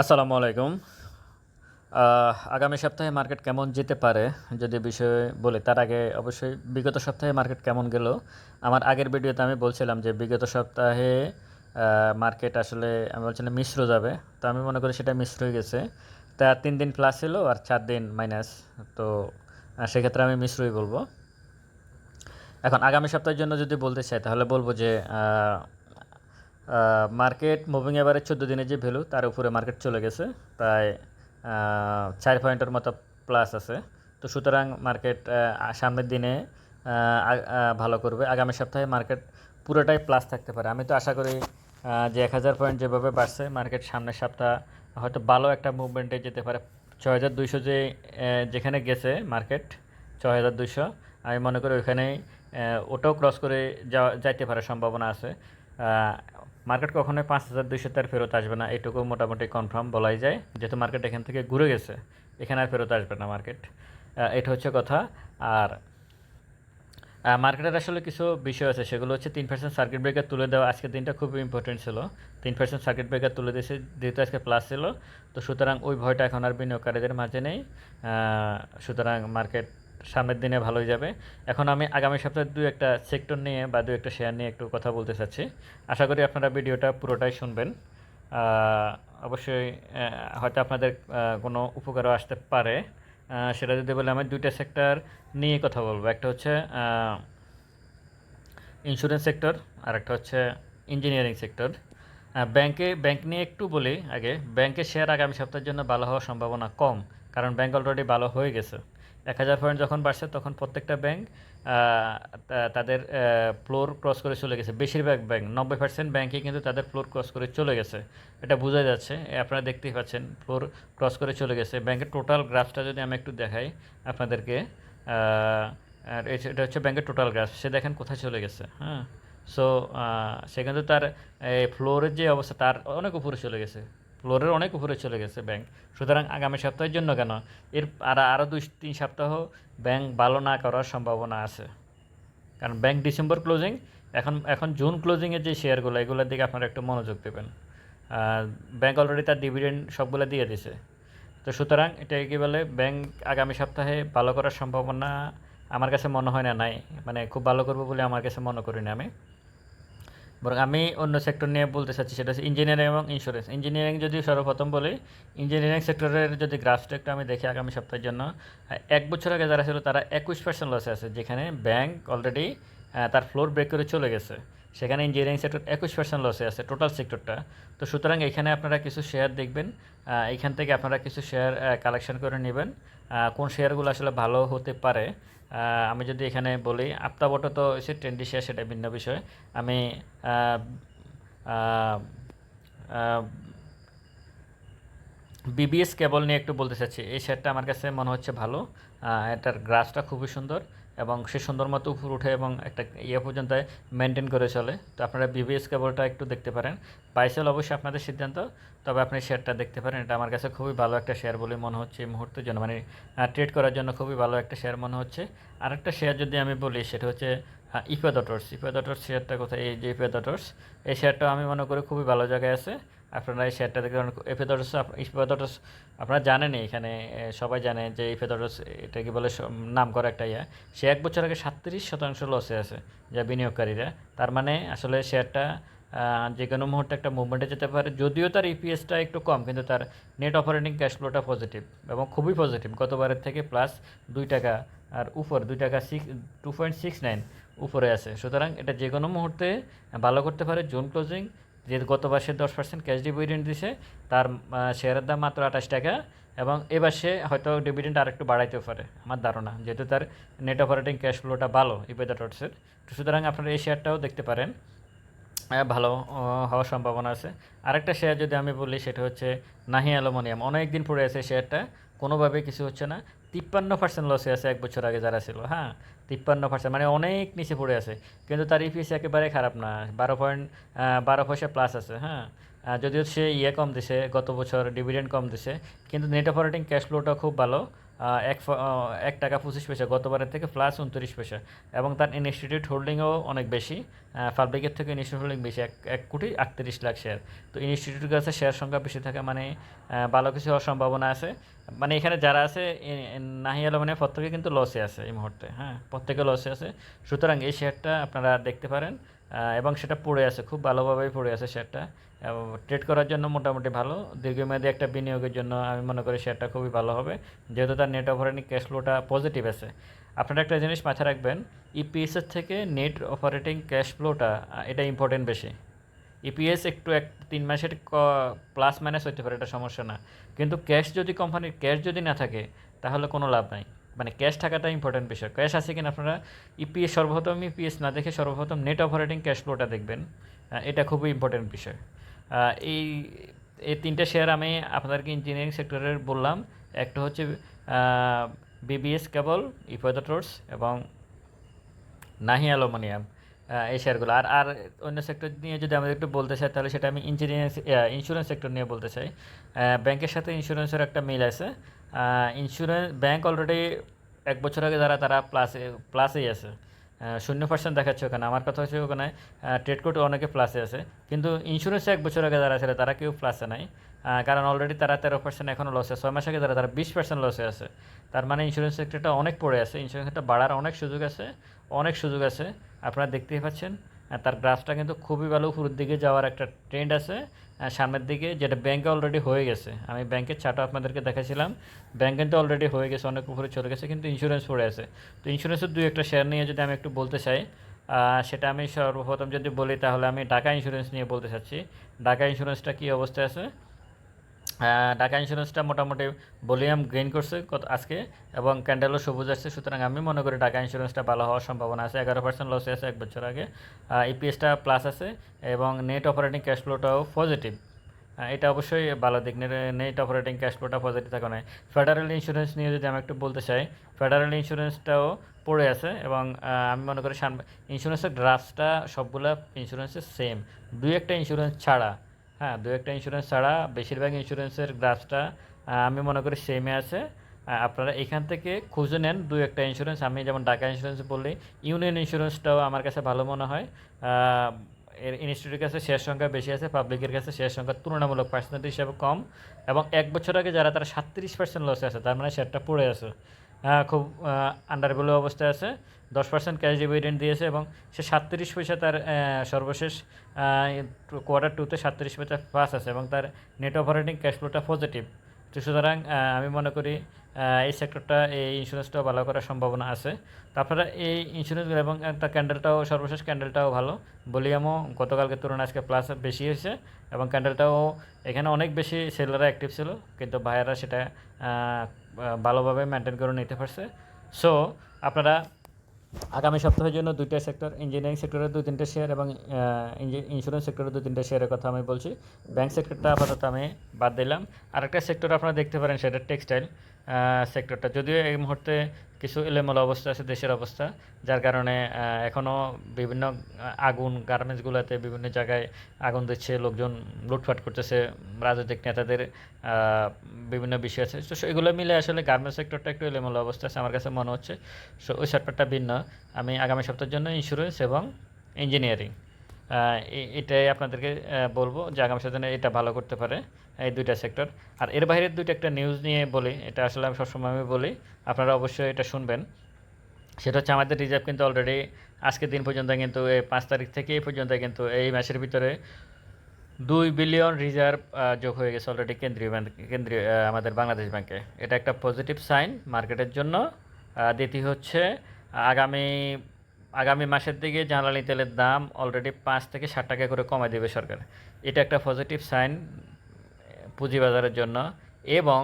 আসসালামু আলাইকুম। আগামী সপ্তাহে মার্কেট কেমন যেতে পারে যদি বিষয়ে বলি, তার আগে অবশ্যই বিগত সপ্তাহে মার্কেট কেমন গেল? আমার আগের ভিডিওতে আমি বলছিলাম যে বিগত সপ্তাহে মার্কেট আসলে আমি বলছিলাম মিশ্র যাবে। তো আমি মনে করি সেটা মিশ্র হয়ে গেছে। তা তিন দিন প্লাস ছিল আর চার দিন মাইনাস তো সেক্ষেত্রে আমি মিশ্রই বলব। এখন আগামী সপ্তাহের জন্য যদি বলতে চাই, তাহলে বলব যে মার্কেট মুভিং এভারেজ চোদ্দ দিনের যে ভ্যালু তার উপরে মার্কেট চলে গেছে। প্রায় চার পয়েন্টের মতো প্লাস আছে। তো সুতরাং মার্কেট সামনের দিনে ভালো করবে। আগামী সপ্তাহে মার্কেট পুরোটাই প্লাস থাকতে পারে। আমি তো আশা করি যে এক হাজার পয়েন্ট যেভাবে বাড়ছে মার্কেট সামনের সপ্তাহ হয়তো ভালো একটা মুভমেন্টে যেতে পারে। ছয় হাজার দুইশো যে যেখানে গেছে মার্কেট ছয় হাজার দুইশো, আমি মনে করি ওইখানেই ওটাও ক্রস করে যাওয়া, যাইতে পারার সম্ভাবনা আছে। মার্কেট কখনোই পাঁচ হাজার দুইশো তার ফেরত আসবে না, এটুকু মোটামুটি কনফার্ম বলাই যায়। যেহেতু মার্কেট এখান থেকে ঘুরে গেছে, এখানে আর ফেরত আসবে না মার্কেট এটা হচ্ছে কথা। আর মার্কেটের আসলে কিছু বিষয় আছে, সেগুলো হচ্ছে তিন পার্সেন্ট সার্কিট ব্রেকার তুলে দেওয়া। আজকের দিনটা খুবই ইম্পর্টেন্ট ছিল। তিন পার্সেন্ট সার্কিট ব্রেকার তুলে দিয়েছে, যেহেতু আজকে প্লাস ছিল, তো সুতরাং ওই ভয়টা এখন আর বিনিয়োগকারীদের মাঝে নেই। সুতরাং মার্কেট সামনের দিনে ভালোই যাবে। এখন আমি আগামী সপ্তাহে দু একটা সেক্টর নিয়ে বা দু একটা শেয়ার নিয়ে একটু কথা বলতে চাচ্ছি। আশা করি আপনারা ভিডিওটা পুরোটাই শুনবেন। অবশ্যই হয়তো আপনাদের কোনো উপকারও আসতে পারে। সেটা যদি বলে আমি দুইটা সেক্টর নিয়ে কথা বলব। একটা হচ্ছে ইন্স্যুরেন্স সেক্টর আর একটা হচ্ছে ইঞ্জিনিয়ারিং সেক্টর ব্যাংকে ব্যাংক নিয়ে একটু বলি আগে। ব্যাংকের শেয়ার আগামী সপ্তাহের জন্য ভালো হওয়ার সম্ভাবনা কম, কারণ ব্যাংক অলরেডি ভালো হয়ে গেছে। এক হাজার পয়েন্ট যখন বাড়ছে, তখন প্রত্যেকটা ব্যাংক তাদের ফ্লোর ক্রস করে চলে গেছে। বেশিরভাগ ব্যাংক নব্বই পার্সেন্ট ব্যাংকই কিন্তু তাদের ফ্লোর ক্রস করে চলে গেছে। এটা বোঝা যাচ্ছে আপনারা দেখতেই পাচ্ছেন ফ্লোর ক্রস করে চলে গেছে। ব্যাংকের টোটাল গ্রাফটা যদি আমি একটু দেখাই আপনাদেরকে আর এটা হচ্ছে ব্যাংকের টোটাল গ্রাফ সে দেখেন কোথায় চলে গেছে হ্যাঁ? সো সেখানে তো তার ফ্লোরের যে অবস্থা, তার অনেক উপরে চলে গেছে। ফ্লোরের অনেক উপরে চলে গেছে ব্যাংক। সুতরাং আগামী সপ্তাহের জন্য কেন? এর আর আরও দুই, তিন সপ্তাহ ব্যাংক ভালো না করার সম্ভাবনা আছে। কারণ ব্যাংক ডিসেম্বর ক্লোজিং, এখন এখন জুন ক্লোজিংয়ের যে শেয়ারগুলো, এগুলোর দিকে আপনারা একটু মনোযোগ দেবেন। ব্যাংক অলরেডি তার ডিভিডেন্ড সবগুলো দিয়ে দিছে। তো সুতরাং এটা কি বলে, ব্যাংক আগামী সপ্তাহে ভালো করার সম্ভাবনা আমার কাছে মনে হয় না, নাই। মানে খুব ভালো করব বলে আমার কাছে মনে করি না আমি। বরং আমি অন্য সেক্টর নিয়ে বলতে চাচ্ছি, সেটা হচ্ছে ইঞ্জিনিয়ারিং এবং ইন্স্যুরেন্স ইঞ্জিনিয়ারিং যদি সর্বপ্রথম বলি ইঞ্জিনিয়ারিং সেক্টরের যদি গ্রাফটা একটু আমি দেখি আগামী সপ্তাহের জন্য, এক বছর আগে যারা ছিল তারা একুশ পার্সেন্ট লসে আছে, যেখানে ব্যাংক অলরেডি তার ফ্লোর ব্রেক করে চলে গেছে। সেখানে ইঞ্জিনিয়ারিং সেক্টর একুশ পার্সেন্ট লসে আছে টোটাল সেক্টরটা তো সুতরাং এখানে আপনারা কিছু শেয়ার দেখবেন এখান থেকে আপনারা কিছু শেয়ার কালেকশন করে নেবেন কোন শেয়ারগুলো আসলে ভালো হতে পারে। আমি যদি এখানে বলি আপ্তাবট তো সে ট্রেন্ডি শেয়ার সেটা ভিন্ন বিষয়। আমি বিবিএস কেবল নিয়ে একটু বলতে চাচ্ছি। এই শেয়ারটা আমার কাছে মনে হচ্ছে ভালো। এটার গ্রাসটা খুবই সুন্দর এবং সে সুন্দর মতো উপর উঠে এবং একটা ইয়ে পর্যন্ত মেনটেন করে চলে। তো আপনারা বিবিএস কেবলটা একটু দেখতে পারেন। বাইসেল অবশ্যই আপনাদের সিদ্ধান্ত, তবে আপনি শেয়ারটা দেখতে পারেন। এটা আমার কাছে খুবই ভালো একটা শেয়ার বলে মনে হচ্ছে এই মুহূর্তের জন্য। মানে ট্রেড করার জন্য খুবই ভালো একটা শেয়ার মনে হচ্ছে। আরেকটা শেয়ার যদি আমি বলি, সেটা হচ্ছে ইফেদটর্স ইফেদটর্স শেয়ারটা কোথায়? এই যে ইফেদটর্স এই শেয়ারটা আমি মনে করি খুবই ভালো জায়গায় আছে। আপনারা এই শেয়ারটা দেখতে পারেন ইফেদটর্স আপনারা জানেনই, এখানে সবাই জানে যে ইফেদটর্স এটা কি বলে নাম করা একটা ইয়া। সে এক বছর আগে সাতত্রিশ শতাংশ লসে আছে, যা বিনিয়োগকারীরা। তার মানে আসলে শেয়ারটা যে কোনো মুহূর্তে একটা মুভমেন্টে যেতে পারে, যদিও তার ইপিএসটা একটু কম, কিন্তু তার নেট অপারেটিং ক্যাশ ফ্লোটা পজিটিভ এবং খুবই পজিটিভ গতবারের থেকে প্লাস দুই টাকা, আর উপর দুই টাকা six two point six nine উপরে আছে। সুতরাং এটা যে কোনো মুহূর্তে ভালো করতে পারে। জুন ক্লোজিং যে গত সে দশ পার্সেন্ট ক্যাশ ডিভিডেন্ড দিছে, তার শেয়ারের দাম মাত্র আঠাশ টাকা এবং এবার সে হয়তো ডিভিডেন্ড আরেকটু বাড়াইতেও পারে, আমার ধারণা। যেহেতু তার নেট অপারেটিং ক্যাশ ফ্লোটা ভালো ইবেদা টটসের সুতরাং আপনারা এই শেয়ারটাও দেখতে পারেন। ভালো হওয়ার সম্ভাবনা আছে। আরেকটা শেয়ার যদি আমি বলি, সেটা হচ্ছে নাহি অ্যালুমিনিয়াম। অনেক দিন পড়ে আছে শেয়ারটা কোনোভাবে কিছু হচ্ছে না। তিপ্পান্ন পার্সেন্ট লসে আছে এক বছর আগে যারা ছিল হ্যাঁ? তিপ্পান্ন পার্সেন্ট মানে অনেক নিচে পড়ে আছে। কিন্তু তার ইপিএস একেবারে খারাপ না, বারো পয়েন্ট বারো পয়সা প্লাস আছে হ্যাঁ? যদিও সে ইয়ে কম দিছে, গত বছর ডিভিডেন্ড কম দিছে, কিন্তু নেট অপারেটিং ক্যাশ ফ্লোটা খুব ভালো। এক এক টাকা পঁচিশ পয়সা, গতবারের থেকে প্লাস উনত্রিশ পয়সা। এবং তার ইনস্টিটিউট হোল্ডিংও অনেক বেশি পাবলিকের থেকে ইনস্টিটিউট হোল্ডিং বেশি, এক এক কোটি আটত্রিশ লাখ শেয়ার তো ইনস্টিটিউটের কাছে শেয়ার সংখ্যা বেশি থাকে মানে ভালো কিছু হওয়ার সম্ভাবনা আছে। মানে এখানে যারা আছে নাহি আলো মানে প্রত্যেকে কিন্তু লসে আছে এই মুহূর্তে হ্যাঁ? প্রত্যেকে লসে আছে। সুতরাং এই শেয়ারটা আপনারা দেখতে পারেন এবং সেটা পড়ে আছে, খুব ভালোভাবেই পড়ে আছে শেয়ারটা ট্রেড করার জন্য মোটামুটি ভালো। দীর্ঘমেয়াদী একটা বিনিয়োগের জন্য আমি মনে করি শেয়ারটা খুবই ভালো হবে। যেহেতু তার নেট অপারেটিং ক্যাশ ফ্লোটা পজিটিভ আছে। আপনারা একটা জিনিস মাথায় রাখবেন ইপিএসের থেকে নেট অপারেটিং ক্যাশ ফ্লোটা এটা ইম্পর্টেন্ট বেশি। ইপিএস একটু এক, তিন মাসের প্লাস মাইনাস হতে পারে, এটা সমস্যা না। কিন্তু ক্যাশ যদি কোম্পানির ক্যাশ যদি না থাকে, তাহলে কোনো লাভ নাই। মানে ক্যাশ থাকাটা ইম্পর্টেন্ট বিষয়। ক্যাশ আছে কিনা আপনারা ইপিএস সর্বপ্রথম ইপিএস না দেখে সর্বপ্রথম নেট অপারেটিং ক্যাশ ফ্লোটা দেখবেন। এটা খুবই ইম্পর্টেন্ট বিষয়। এই এই তিনটে শেয়ার আমি আপনাদেরকে ইঞ্জিনিয়ারিং সেক্টরের বললাম। একটা হচ্ছে বিবিএস কেবল ইফোদাটোর্স এবং নাহি অ্যালুমিনিয়াম এই শেয়ারগুলো আর আর অন্য সেক্টর নিয়ে যদি আমাদের একটু বলতে চাই, তাহলে সেটা আমি ইঞ্জিনিয়ারিং ইন্স্যুরেন্স সেক্টর নিয়ে বলতে চাই। ব্যাংকের সাথে ইন্স্যুরেন্সের একটা মিল আছে। ইন্স্যুরেন্স ব্যাংক অলরেডি এক বছর আগে যারা, তারা প্লাসে প্লাসেই আছে। শূন্য পার্সেন্ট দেখাচ্ছে ওখানে। আমার কথা হচ্ছে ওখানে ট্রেড কোর্টে অনেকে প্লাসে আছে। কিন্তু ইন্স্যুরেন্সে এক বছর আগে যারা ছিল, তারা কেউ প্লাসে নাই। কারণ অলরেডি তারা তেরো পার্সেন্ট এখনও লসে ছয় মাস আগে যারা, তারা বিশ পার্সেন্ট লসে আছে। তার মানে ইন্স্যুরেন্স সেক্টরটা অনেক পড়ে আছে। ইন্স্যুরেন্স ইন্স্যুরেন্সটা বাড়ার অনেক সুযোগ আছে, অনেক সুযোগ আছে। আপনারা দেখতেই পাচ্ছেন। তার গ্রাফটা কিন্তু খুবই ভালো উপরের দিকে যাওয়ার একটা ট্রেন্ড আছে। সামনের দিকে যেটা ব্যাংকে অলরেডি হয়ে গেছে, আমি ব্যাংকের চাটা আপনাদেরকে দেখাছিলাম ব্যাংক কিন্তু অলরেডি হয়ে গেছে, অনেক উপরে চলে গেছে, কিন্তু ইন্স্যুরেন্স পড়ে আছে। তো ইন্স্যুরেন্সের দুই একটা শেয়ার নিয়ে যদি আমি একটু বলতে চাই সেটা আমি সর্বপ্রথম যদি বলি, তাহলে আমি ঢাকা ইন্স্যুরেন্স নিয়ে বলতে চাচ্ছি। ঢাকা ইন্স্যুরেন্সটা কী অবস্থায় আছে? ঢাকা ইন্স্যুরেন্সটা মোটামুটি ভলিউম গেইন করছে কত আজকে এবং ক্যান্ডেলও সবুজ আসছে। সুতরাং আমি মনে করি ঢাকা ইন্স্যুরেন্সটা ভালো হওয়ার সম্ভাবনা আছে। এগারো পার্সেন্ট লসে আছে এক বছর আগে। ইপিএসটা প্লাস আছে এবং নেট অপারেটিং ক্যাশ ফ্লোটাও পজিটিভ এটা অবশ্যই ভালো দিক। নেট অপারেটিং ক্যাশ ফ্লোটা পজিটিভ থাকে না ফেডারেল ইন্স্যুরেন্স নিয়ে যদি আমি একটু বলতে চাই ফেডারেল ইন্স্যুরেন্সটাও পড়ে আছে এবং আমি মনে করি ইন্স্যুরেন্সের গ্রাফসটা সবগুলা ইন্স্যুরেন্সের সেম দুই একটা ইন্স্যুরেন্স ছাড়া হ্যাঁ দু একটা ইন্স্যুরেন্স ছাড়া বেশিরভাগ ইন্স্যুরেন্সের গ্রাফসটা আমি মনে করি সেমে আছে। আপনারা এখান থেকে খুঁজে নেন দু একটা ইন্স্যুরেন্স আমি যেমন ঢাকা ইন্স্যুরেন্স বললি ইউনিয়ন ইন্স্যুরেন্সটাও আমার কাছে ভালো মনে হয়। এর ইনস্টিটিউটের কাছে শেয়ার সংখ্যা বেশি আছে পাবলিকের কাছে শেয়ার সংখ্যা তুলনামূলক পার্সেন্টেজ হিসাবে কম। এবং এক বছর আগে যারা তারা সাতত্রিশ পার্সেন্ট লসে আছে, তার মানে শেয়ারটা পড়ে আছে। খুব আন্ডারভ্যালু অবস্থায় আছে। দশ পার্সেন্ট ক্যাশ ডিভিডেন্ড দিয়েছে এবং সে সাতত্রিশ পয়সা তার সর্বশেষ কোয়ার্টার টুতে সাতত্রিশ পয়সা পাস আছে এবং তার নেট অপারেটিং ক্যাশ ফ্লোটা পজিটিভ তো সুতরাং আমি মনে করি এই সেক্টরটা এই ইন্স্যুরেন্সটাও ভালো করার সম্ভাবনা আছে। তো আপনারা এই ইন্স্যুরেন্সগুলো এবং তার ক্যান্ডেলটাও সর্বশেষ ক্যান্ডেলটাও ভালো। ভলিউমও গতকালকে তুলনায় আজকে প্লাস বেশি হয়েছে এবং ক্যান্ডেলটাও এখানে অনেক বেশি সেলাররা অ্যাক্টিভ ছিল, কিন্তু ভাইয়ারা সেটা ভালোভাবে মেনটেন করে নিতে পারছে। সো আপনারা আগামী সপ্তাহের জন্য দুইটা সেক্টর ইঞ্জিনিয়ারিং সেক্টরের দুই তিনটে শেয়ার এবং ইন্স্যুরেন্স সেক্টরের দুই তিনটে শেয়ারের কথা আমি বলছি। ব্যাংক সেক্টরটা আপাতত আমি বাদ দিলাম। আরেকটা সেক্টর আপনারা দেখতে পারেন, সেটা টেক্সটাইল সেক্টরটা যদিও এই মুহূর্তে কিছু এলোমেলো অবস্থা আছে, দেশের অবস্থা, যার কারণে এখনও বিভিন্ন আগুন গার্মেন্টসগুলোতে বিভিন্ন জায়গায় আগুন দিচ্ছে, লোকজন লুটফাট করতেছে, রাজনৈতিক নেতাদের বিভিন্ন বিষয় আছে। তো এগুলো মিলে আসলে গার্মেন্টস সেক্টরটা একটু এলোমেলো অবস্থা আছে, আমার কাছে মনে হচ্ছে। সো, ওই সেক্টরটা ভিন্ন। আমি আগামী সপ্তাহের জন্য ইন্স্যুরেন্স এবং ইঞ্জিনিয়ারিং এটাই আপনাদেরকে বলব যে আগামী সপ্তাহে এটা ভালো করতে পারে। এই দুইটা সেক্টর আর এর বাইরের দুইটা একটা নিউজ নিয়ে বলি, এটা আসলে আমি সবসময় আমি বলি, আপনারা অবশ্যই এটা শুনবেন। সেটা হচ্ছে আমাদের রিজার্ভ কিন্তু অলরেডি আজকের দিন পর্যন্ত কিন্তু এই পাঁচ তারিখ থেকে এই পর্যন্ত কিন্তু এই মাসের ভিতরে দুই বিলিয়ন রিজার্ভ যোগ হয়ে গেছে অলরেডি কেন্দ্রীয় ব্যাংক কেন্দ্রীয় আমাদের বাংলাদেশ ব্যাংকে এটা একটা পজিটিভ সাইন মার্কেটের জন্য। দ্বিতীয় হচ্ছে, আগামী আগামী মাসের দিকে জ্বালানি তেলের দাম অলরেডি পাঁচ থেকে ষাট টাকা করে কমায় দেবে সরকার। এটা একটা পজিটিভ সাইন পুঁজিবাজারের জন্য এবং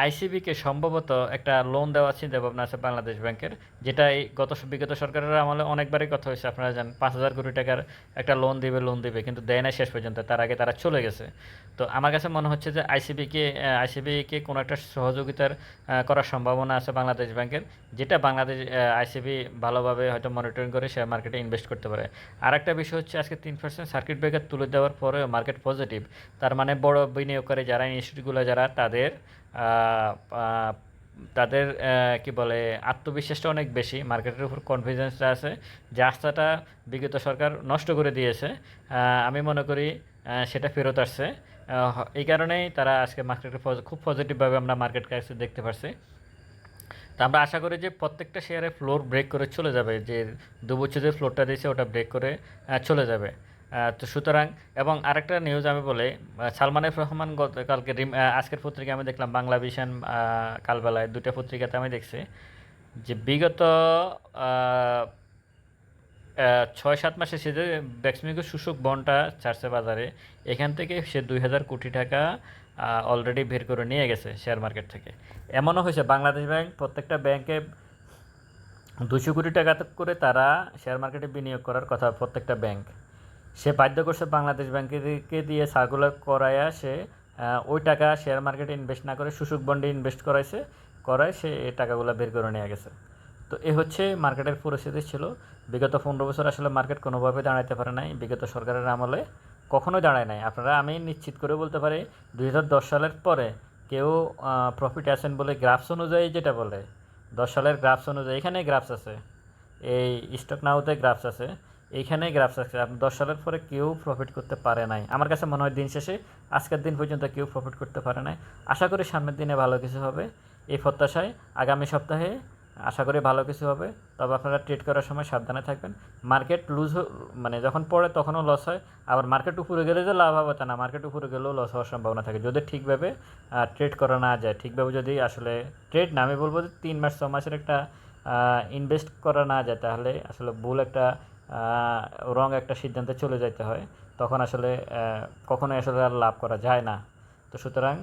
আইসিবিকে সম্ভবত একটা লোন দেওয়ার চিন্তা ভাবনা আছে বাংলাদেশ ব্যাংকের, যেটা এই গত বিগত সরকারের আমলে অনেকবারই কথা হয়েছে। আপনারা জানেন, পাঁচ হাজার কোটি টাকার একটা লোন দিবে লোন দিবে, কিন্তু দেয় না শেষ পর্যন্ত, তার আগে তারা চলে গেছে। তো আমার কাছে মনে হচ্ছে যে আইসিবিকে আইসিবিকে কোনো একটা সহযোগিতার করার সম্ভাবনা আছে বাংলাদেশ ব্যাংকের, যেটা বাংলাদেশ আইসিবি ভালোভাবে হয়তো মনিটরিং করে শেয়ার মার্কেটে ইনভেস্ট করতে পারে। আর একটা বিষয় হচ্ছে আজকে তিন পার্সেন্ট সার্কিট ব্রেকার তুলে দেওয়ার পরেও মার্কেট পজিটিভ তার মানে বড় বিনিয়োগকারী যারা ইনস্টিটিউটগুলো যারা তাদের তাদের কি বলে, আত্মবিশ্বাসটা অনেক বেশি, মার্কেটের উপর কনফিডেন্সটা আছে, যে আস্থাটা বিগত সরকার নষ্ট করে দিয়েছে। আমি মনে করি সেটা ফেরত আসছে। এই কারণেই তারা আজকে মার্কেটে খুব পজিটিভভাবে আমরা মার্কেট কাছে দেখতে পারছি। তো আমরা আশা করি যে প্রত্যেকটা শেয়ারে ফ্লোর ব্রেক করে চলে যাবে, যে দুবছর যে ফ্লোরটা দিয়েছে, ওটা ব্রেক করে চলে যাবে। তো সুতরাং, এবং আরেকটা নিউজ আমি বলে সালমান এফ রহমান গতকালকে আজকের পত্রিকা আমি দেখলাম, বাংলা ভিশন কালবেলায় দুটা পত্রিকাতে আমি দেখছি, যে বিগত ছয় সাত মাসে সে যে ব্যাক্সমিকো শোষক বন্ডটা ছাড়ছে বাজারে, এখান থেকে সে দুই হাজার কোটি টাকা অলরেডি বের করে নিয়ে গেছে শেয়ার মার্কেট থেকে। এমনও হয়েছে, বাংলাদেশ ব্যাংক প্রত্যেকটা ব্যাংকে দুশো কোটি টাকা করে তারা শেয়ার মার্কেটে বিনিয়োগ করার কথা প্রত্যেকটা ব্যাংক। সে বাধ্য করছে বাংলাদেশ ব্যাংকে দিয়ে সার্কুলার করায়া সে ওই টাকা শেয়ার মার্কেটে ইনভেস্ট না করে সুযোগ বন্ডে ইনভেস্ট করাইছে, করায় সে এই টাকাগুলো বের করে নিয়ে গেছে। তো এ হচ্ছে মার্কেটের পরিস্থিতি ছিল। বিগত পনেরো বছর আসলে মার্কেট কোনোভাবে দাঁড়াতে পারে নাই। বিগত সরকারের আমলে কখনোই দাঁড়ায় নাই। আপনারা, আমি নিশ্চিত করে বলতে পারি, দুই হাজার দশ সালের পরে কেউ প্রফিট আসেন বলে গ্রাফস অনুযায়ী যেটা বলে, দশ সালের গ্রাফস অনুযায়ী এখানে গ্রাফস আছে। এই স্টক নাওতে গ্রাফস আছে। এইখানে গ্রাফস আছে আপনি দশ সালের পরে কেউ প্রফিট করতে পারে নাই। আমার কাছে মনে হয় দিন শেষে, আজকের দিন পর্যন্ত কেউ প্রফিট করতে পারে নাই। আশা করি সামনের দিনে ভালো কিছু হবে। এই প্রত্যাশায় আগামী সপ্তাহে আশা করি ভালো কিছু হবে। তবে আপনারা ট্রেড করার সময় সাবধানে থাকবেন। মার্কেট লুজ মানে যখন পড়ে তখনও লস হয়। আবার মার্কেট উপরে গেলে যে লাভ হবে তা না। মার্কেট উপরে গেলেও লস হওয়ার সম্ভাবনা থাকে। যদি ঠিকভাবে ট্রেড করা না যায়, ঠিকভাবে যদি আসলে ট্রেড না, আমি বলব যে তিন মাস, ছ মাসের একটা ইনভেস্ট করা না যায়, তাহলে আসলে ভুল একটা রং একটা সিদ্ধান্তে চলে যাইতে হয়। তখন আসলে কখনোই আসলে আর লাভ করা যায় না। তো সুতরাং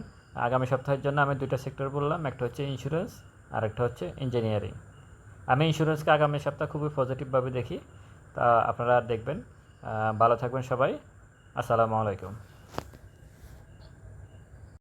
আগামী সপ্তাহের জন্য আমি দুইটা সেক্টর বললাম, একটা হচ্ছে ইন্স্যুরেন্স আর একটা হচ্ছে ইঞ্জিনিয়ারিং আমি ইন্স্যুরেন্সকে আগামী সপ্তাহ খুবই পজিটিভভাবে দেখি। তা আপনারা দেখবেন। ভালো থাকবেন সবাই। আসসালামু আলাইকুম।